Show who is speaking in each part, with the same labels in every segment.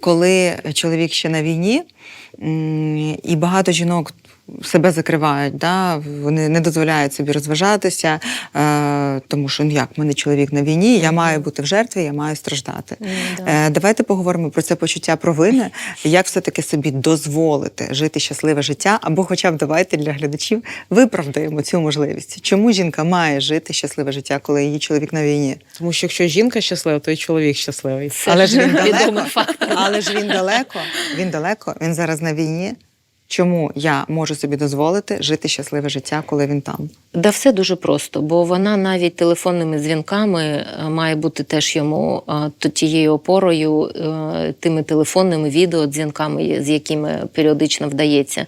Speaker 1: Коли чоловік ще на війні, і багато жінок себе закривають, да? вони не дозволяють собі розважатися, е, тому що ну як, мене чоловік на війні, я маю бути в жертві, я маю страждати. Е, давайте поговоримо про це почуття провини, як все-таки собі дозволити жити щасливе життя, або хоча б давайте для глядачів виправдаємо цю можливість. Чому жінка має жити щасливе життя, коли її чоловік на війні?
Speaker 2: Тому що якщо жінка щаслива, то і чоловік щасливий.
Speaker 1: Але ж він далеко. Але ж він далеко. Він далеко. Він зараз на війні. Чому я можу собі дозволити жити щасливе життя, коли він там?
Speaker 3: Да, все дуже просто, бо вона навіть телефонними дзвінками е, має бути теж йому е, тією опорою, е, тими телефонними відеодзвінками, з якими періодично вдається.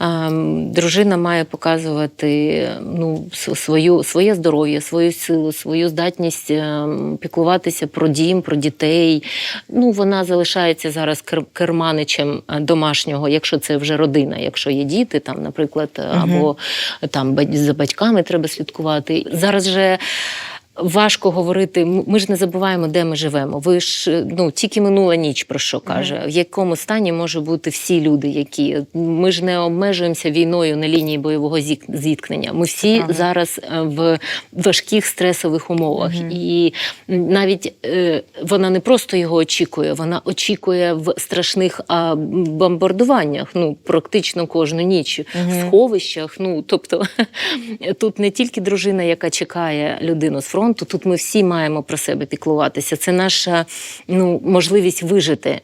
Speaker 3: Ем, Дружина має показувати ну, свою, своє здоров'я, свою силу, свою здатність ем, піклуватися про дім, про дітей. Ну, вона залишається зараз кер- керманичем домашнього, якщо це вже родина, якщо є діти, там, наприклад, або там бать- за батьками треба слідкувати. Зараз же. Важко говорити, ми ж не забуваємо, де ми живемо. Ви ж е, ну тільки минула ніч про що каже, в якому стані може бути всі люди, які ми ж не обмежуємося війною на лінії бойового зіткнення. Ми всі
Speaker 1: правда.
Speaker 3: зараз е, в важких стресових умовах, і навіть е, вона не просто його очікує, вона очікує в страшних а, бомбардуваннях. Ну практично кожну ніч в сховищах. Ну тобто тут не тільки дружина, яка чекає людину з фронту, тут ми всі маємо про себе піклуватися. Це наша ну можливість вижити.